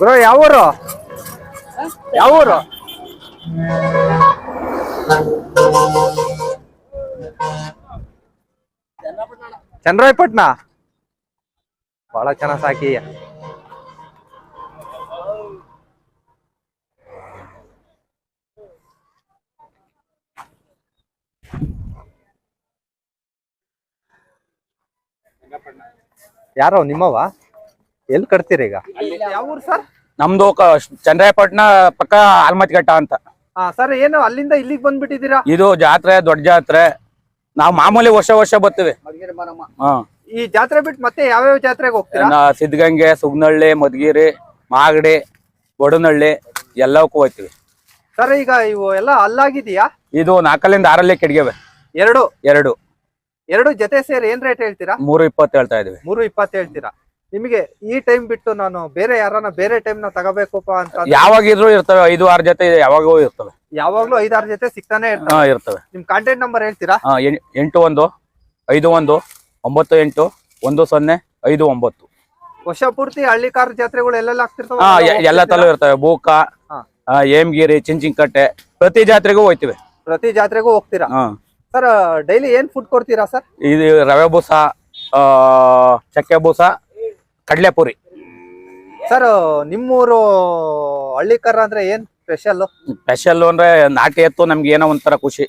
Bro ಯಾವ ಊರು ಯಾವ ಊರು ಚಂದ್ರಾಯಪಟ್ನ ಬಹಳ ಚೆನ್ನಾಗ್ ಸಾಕಿ. ಯಾರೋ ನಿಮ್ಮವ ಎಲ್ಲಿ ಕಟ್ತೀರಿ ಈಗ? ಯಾವ ಊರು ಸರ್? ನಮ್ದು ಕ- ಚಂದ್ರಾಯಪಟ್ಟಣ ಪಕ್ಕ ಆಲ್ಮತಿಘಟ್ಟ ಅಂತ. ಹಾ ಸರ್ ಏನು ಅಲ್ಲಿಂದ ಇಲ್ಲಿಗೆ ಬಂದ್ಬಿಟ್ಟಿದ್ದೀರಾ? ಇದು ಜಾತ್ರೆ ದೊಡ್ಡ ಜಾತ್ರೆ. ನಾವು ಮಾಮೂಲಿ ವರ್ಷ ವರ್ಷ ಬರ್ತೀವಿ. ಹಾ. ಈ ಜಾತ್ರೆ ಬಿಟ್ಟು ಮತ್ತೆ ಯಾವ್ಯಾವ ಜಾತ್ರೆಗೆ ಹೋಗ್ತೀರಾ? ಸಿದ್ಧಗಂಗೆ ಸುಗ್ನಹಳ್ಳಿ ಮಧುಗಿರಿ ಮಾಗಡಿ ಬಡನಹಳ್ಳಿ ಎಲ್ಲವಕ್ಕೂ ಹೋಗ್ತೀವಿ. ಸರ್ ಈಗ ಇವು ಎಲ್ಲ ಅಲ್ಲಾಗಿದೆಯಾ? ಇದು ನಾಲ್ಕಲ್ಲಿಂದ ಆರಲ್ಲಿ ಕೆಡ್ಗೆವೆ. ಎರಡು? ಎರಡು. ಎರಡು ಜೊತೆ ಸೇರಿ ಏನ್ ರೇಟ್ ಹೇಳ್ತೀರಾ? ಮೂರು ಇಪ್ಪತ್ತು ಹೇಳ್ತಾ ಇದೀವಿ ಮೂರು ಇಪ್ಪತ್ತು ಹೇಳ್ತೀರಾ? ನಿಮಗೆ ಈ ಟೈಮ್ ಬಿಟ್ಟು ನಾನು ಬೇರೆ ಯಾರನ್ನ ಬೇರೆ ಟೈಮ್ನ ತಗೋಬೇಕಪ್ಪ ಅಂತ ಯಾವಾಗಿದ್ರು ಇರ್ತವೆ ಐದು ಆರು ಜೊತೆ ಯಾವಾಗೂ ಇರ್ತವೆ. ಯಾವಾಗ್ಲೂ ಐದಾರು ಜೊತೆ ಸಿಗ್ತಾನೆ ಇರ್ತವೆ. ನಿಮ್ ಕಾಂಟ್ಯಾಕ್ಟ್ ನಂಬರ್ ಹೇಳ್ತೀರಾ? ಎಂಟು ಒಂದು ಐದು ಒಂದು ಒಂಬತ್ತು ಎಂಟು ಒಂದು ಸೊನ್ನೆ ಐದು ಒಂಬತ್ತು ವರ್ಷ ಪೂರ್ತಿ ಹಳ್ಳಿ ಕಾರ್ ಜಾತ್ರೆಗಳು ಎಲ್ಲೆಲ್ಲ ಆಗ್ತಿರ್ತಾವ ಹಾ ಎ- ಎಲ್ಲ ತಲೂ ಇರ್ತವೆ. ಬೂಕ ಹಾ. ಆ, ಏಮ್ಗಿರಿ ಚಿಂಚಿಂಕಟ್ಟೆ ಪ್ರತಿ ಜಾತ್ರೆಗೂ ಹೋಯ್ತಿವಿ. ಪ್ರತಿ ಜಾತ್ರೆಗೂ ಹೋಗ್ತೀರಾ? ಹಾ. ಸರ್ ಡೈಲಿ ಏನ್ ಫುಡ್ ಕೊಡ್ತೀರಾ ಸರ್? ಇದು ರವೆ ಬೂಸ ಆ, ಚಕ್ಕೆ ಬೂಸ ಕಡಲೆಪುರಿ. ಸರ್ ನಿಮ್ಮೂರು ಹಳ್ಳಿಕರ ಅಂದ್ರೆ ಏನ್ ಸ್ಪೆಷಲ್ ಸ್ಪೆಷಲ್ ಅಂದ್ರೆ ನಾಟಿ ಎತ್ತು ನಮ್ಗೆ ಏನೋ ಒಂಥರ ಖುಷಿ.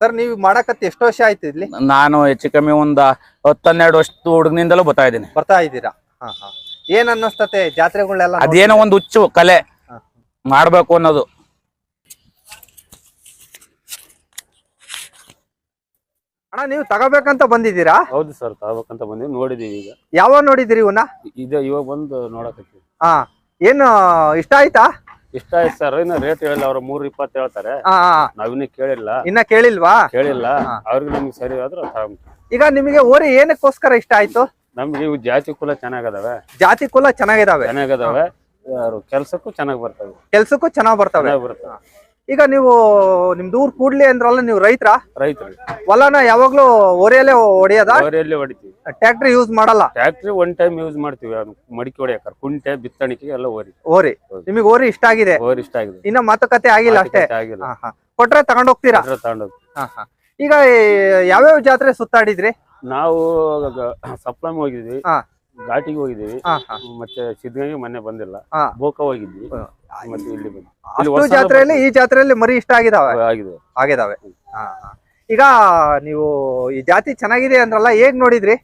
ಸರ್ ನೀವು ಮಾಡಕತ್ತಿ ಎಷ್ಟು ವರ್ಷ ಆಯ್ತು ಇಲ್ಲಿ? ನಾನು ಹೆಚ್ಚು ಕಮ್ಮಿ ಒಂದ್ ಹತ್ತನ್ನೆರಡು ವರ್ಷದ ಹುಡುಗನಿಂದಲೂ ಬರ್ತಾ ಇದ್ದೀನಿ. ಬರ್ತಾ ಇದ್ದೀರಾ? ಹಾ ಹಾ. ಏನ್ ಅನ್ನಿಸ್ತತೆ ಜಾತ್ರೆಗಳೆಲ್ಲ ಅದೇನೋ ಒಂದು ಹುಚ್ಚು ಕಲೆ. ಮಾಡ್ಬೇಕು ಅನ್ನೋದು. ಅಣ್ಣ ನೀವು ತಗೋಬೇಕಂತ ಬಂದಿದ್ದೀರಾ? ಹೌದು ಸರ್ ತಗೋಬೇಕಂತ ಬಂದಿವಿ. ನೋಡಿದೀವಿ ಈಗ. ಯಾವಾಗ ನೋಡಿದಿರಿ ಇವನ್ನ ಇದೆ ಇವಾಗ ಬಂದು ನೋಡಕತ್ತೀವಿ. ಹಾ. ಏನು ಇಷ್ಟ ಆಯ್ತಾ? ಇಷ್ಟ ಆಯ್ತು ಸರ್. ಇನ್ನ ರೇಟ್ ಹೇಳಿಲ್ಲ ಅವ್ರು ಮೂರ್ ಇಪ್ಪತ್ತು ಹೇಳ್ತಾರೆ. ನಾವಿನ್ನ ಕೇಳಿಲ್ಲ. ಇನ್ನ ಕೇಳಿಲ್ವಾ? ಕೇಳಿಲ್ಲ. ಅವ್ರಿಗೆ ನಮ್ಗೆ ಸರಿ ಆದ್ರೆ ತಗೊಂಡ್ವಿ. ಈಗ ನಿಮಗೆ ಓರಿ ಏನಕ್ಕೋಸ್ಕರ ಇಷ್ಟ ಆಯ್ತು? ನಮ್ಗೆ ಇವು ಜಾತಿ ಕುಲ ಚೆನ್ನಾಗದಾವೆ. ಜಾತಿ ಕುಲ ಚೆನ್ನಾಗಿದಾವೆ. ಚೆನ್ನಾಗದಾವೆ. ಕೆಲ್ಸಕ್ಕೂ ಚೆನ್ನಾಗಿ ಬರ್ತವೆ. ಕೆಲ್ಸಕ್ಕೂ ಚೆನ್ನಾಗ್ ಬರ್ತವೆ. ಚೆನ್ನಾಗಿ ಬರ್ತವೆ. ಈಗ ನೀವು ನಿಮ್ದು ಊರ್ ಕೂಡ್ಲಿ ಅಂದ್ರಲ್ಲ ನೀವು ರೈತರ? ರೈತರು. ಹೊಲನ ಯಾವಾಗ್ಲೂ ಒರೆಯಲ್ಲೇ ಹೊಡಿಯೋದ? ಅವರೆಲ್ಲಿ ಹೊಡಿತೀವಿ. ಟ್ಯಾಕ್ಟ್ರಿ ಯೂಸ್ ಮಾಡಲ್ಲ? ಟ್ಯಾಕ್ಟ್ರಿ ಒನ್ ಟೈಮ್ ಯೂಸ್ ಮಾಡ್ತೀವಿ. ಅವ್ನು ಮಡಿಕೆ ಹೊಡಿಯಾಕ ಕುಂಟೆ ಬಿತ್ತಣಿಕೆ ಎಲ್ಲ ಓರಿ. ಓರಿ. ನಿಮಗೆ ಓರಿ ಇಷ್ಟ ಆಗಿದೆ? ಓರಿ ಇಷ್ಟ ಆಗಿದೆ. ಇನ್ನ ಮಾತುಕತೆ ಆಗಿಲ್ಲ ಅಷ್ಟೇ? ಆಗಿಲ್ಲ. ಹಾ ಹಾ. ಕೊಟ್ರೆ ತಗೊಂಡ್ ಹೋಗ್ತೀರಾ? ಅದ್ರ ತಗೊಂಡೋಗಿ ಹಾ ಹಾ. ಈಗ ಈ ಯಾವ್ಯಾವ ಜಾತ್ರೆ ಸುತ್ತಾಡಿದ್ರಿ? ನಾವು ಸಪ್ಲಮ್ ಹೋಗಿದ್ವಿ. ಹಾ. ಘಾಟಿಗೆ ಹೋಗಿದ್ವಿ. ಹಾ ಹಾ. ಮತ್ತೆ ಸಿದ್ಧಗಂಗೆ ಮೊನ್ನೆ ಬಂದಿಲ್ಲ. ಹಾ. ಬೋಕ ಹೋಗಿದ್ವಿ. ಮತ್ತೆ ಇಲ್ಲಿ ಬಂದ್ವಿ ಇಲ್ಲಿ ಅಷ್ಟು ಹೊಸ ಜಾತ್ರೆಯಲ್ಲಿ ಈ ಜಾತ್ರೆಯಲ್ಲಿ ಮರಿ ಇಷ್ಟ ಆಗಿದಾವೆ. ಆಗಿದೆ. ಆಗಿದಾವೆ. ಹಾ ಹಾ. ಈಗ ನೀವು ಈ ಜಾತಿ ಚೆನ್ನಾಗಿದೆ ಅಂದ್ರಲ್ಲ ಹೇಗ್ ನೋಡಿದ್ರಿ?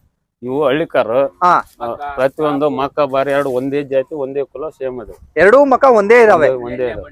ಇವು ಹಳ್ಳಿಕಾರು. ಹಾ. ಆ, ಪ್ರತಿಯೊಂದು ಮಕ್ಕ ಬಾರಿ ಎರಡು ಒಂದೇ ಜಾತಿ ಒಂದೇ ಕುಲ ಸೇಮ್ ಅದು. ಎರಡೂ ಮಕ ಒಂದೇ ಇದಾವೆ. ಒಂದೇ- ಒಂದೇ ಇದೆ